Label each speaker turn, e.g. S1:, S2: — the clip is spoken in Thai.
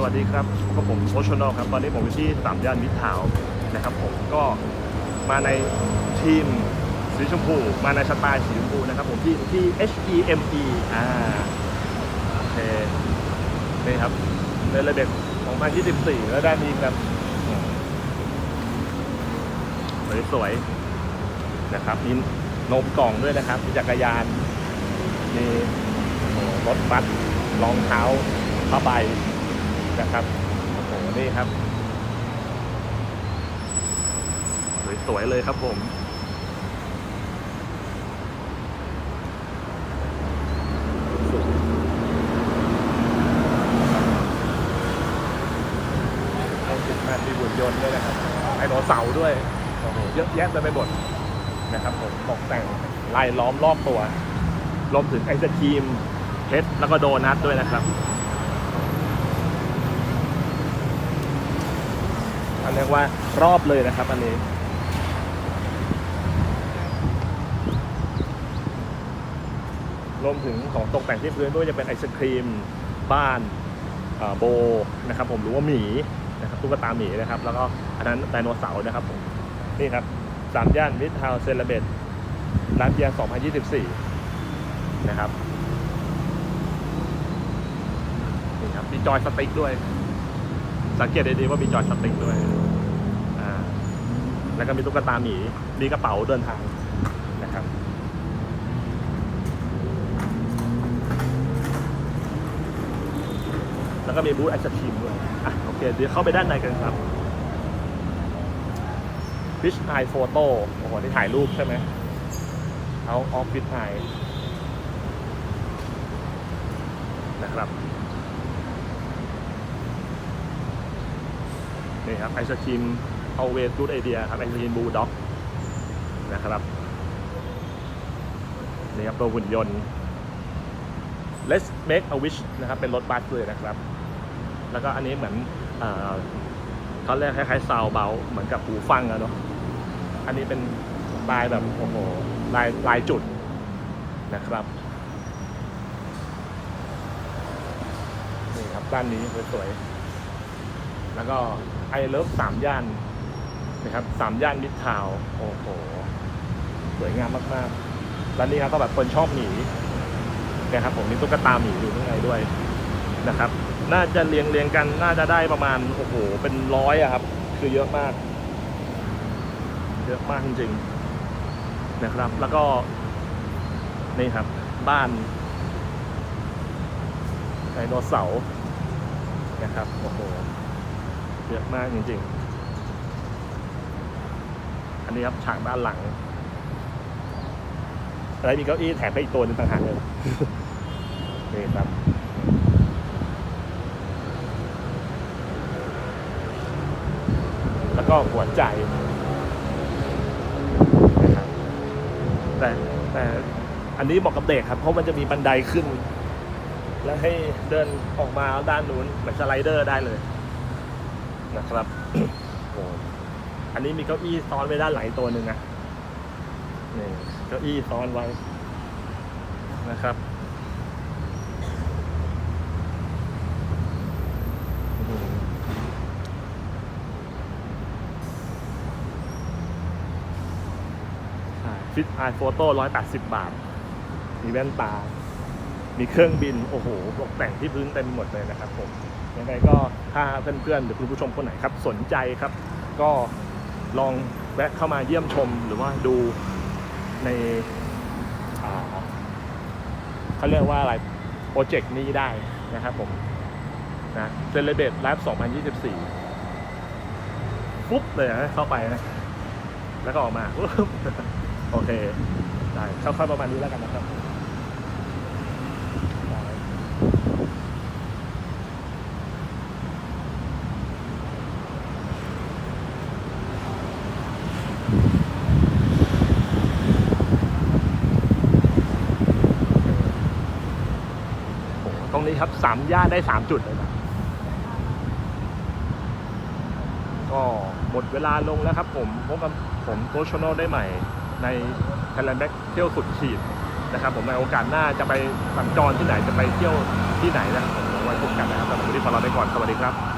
S1: สวัสดีครับก็ผมโคชโนครับ ตอนนี้ผมอยู่ที่สามย่านมิตรทาวนะครับ ผมก็มาในทีมสีชมพู มาในสไตล์สีชมพูนะครับ ผมที่ที่ H E M E อ่าโอเคนี่ครับในระเบียบ2024 แล้วได้มีแบบสวยๆนะครับมีนมกล่องด้วยนะครับมีจักรยานมีรถบัสรองเท้าผ้าใบ นะครับโอ้โหนี่ครับ สวยๆเลยครับผมเอาติมามีหุ่นยนต์ด้วยนะครับไดโนเสาร์ด้วยโอ้โหเยอะแยะเต็มไปหมดนะครับผมตกแต่งลายล้อมรอบตัวรวมถึงไอศครีมเพชรแล้วก็โดนัทด้วยนะครับ เรียกว่ารอบเลยนะครับอันนี้รวมถึงของตกแต่งที่พื้นด้วยจะเป็นไอศครีม บ้านโบนะครับผมหรือว่าหมีนะครับตุ๊กตาหมีนะครับ แล้วก็อันนั้นไดโนเสาร์นะครับผมนี่ครับสามย่านมิตรทาวน์เซเลเบตร้านเบีย2024 นะครับนี่ครับมีจอยสติ๊กด้วย สังเกตดีๆว่ามีจอยสติ๊กด้วย แล้วก็มีตุ๊กตาหมีมีกระเป๋าเดินทางนะครับแล้วก็มีบูธไอศครีมด้วยอะโอเคเดี๋ยวเข้าไปด้านในกันครับ Fish Eye Photo โอ้โหที่ถ่ายรูปใช่ไหม Out of Fish Eye นะครับนี่ครับไอศครีม always good idea ครับไอศครีมบูด็อกนะครับนี่ครับตัวหุ่นยนต์ let's make a wish นะครับ เป็นรถบัสเลยนะครับ แล้วก็อันนี้เหมือนเอเขาเรียกคล้ายๆซาวเบลเหมือนกับหูฟังอะเนาะอันนี้เป็นลายแบบโอ้โหลายลายจุดนะครับนี่ครับด้านนี้สวยๆแล้วก็ไอเลิฟสามย่าน นะครับสามย่านมิดทาวโอ้โหสวยงามมากๆแล้วนี่ครับก็แบบคนชอบหมีนะครับ ผมมีตุ๊กตาหมีอยู่ข้างในด้วยนะครับ น่าจะเรียงเรียงกันน่าจะได้ประมาณโอ้โหเป็นร้อยอะครับ คือเยอะมาก เยอะมากจริงๆนะครับ แล้วก็นี่ครับ บ้านไดโนเสาร์นะครับโอ้โหเยอะมากจริงๆ อันนี้ครับฉากด้านหลัง อะไรมีเก้าอี้แถมไปอีกตัวหนึงต่างหากเลยนี่ครับแล้วก็หัวใจนะครับแต่แต่อันนี้บอกกับเด็กครับ เพราะมันจะมีบันไดขึ้น แล้วให้เดินออกมาด้านนู้นเหมือนสไลเดอร์ได้เลยนะครับโอ้ อันนี้มีเก้าอี้ซ้อนไว้ด้านหลังตัวหนึ่งนะนี่เก้าอี้ซ้อนไว้นะครับฟิตไอโฟโต้ร้อยแปดสิบบาท มีแว่นตา มีเครื่องบิน โอ้โหตกแต่งที่พื้นเต็มหมดเลยนะครับผม ยังไงก็ถ้าเพื่อนๆหรือคุณผู้ชมคนไหนครับ สนใจครับ ก็ ลองแวะเข้ามาเยี่ยมชมหรือว่าดูในเขาเรียกว่าอะไรโปรเจกต์นี้ได้นะครับผมนะเซเลเบตไลฟ์2024 ปุ๊บเลยนะเข้าไปนะ แล้วก็ออกมา โอเค ได้คร่าๆประมาณนี้แล้วกันนะครับได้ โอ้โห ตรงนี้ครับสามย่านได้สามจุดเลยนะก็หมดเวลาลงแล้วครับผมพบกับผมโคชโนได้ใหม่ใน Thailand Back เที่ยวสุดขีดนะครับ ผมในโอกาสหน้าจะไปสัญจรที่ไหนจะไปเที่ยวที่ไหนนะครับผมไว้พบกันนะครับสำหรับวันนี้ขอลาไปก่อนสวัสดีครับ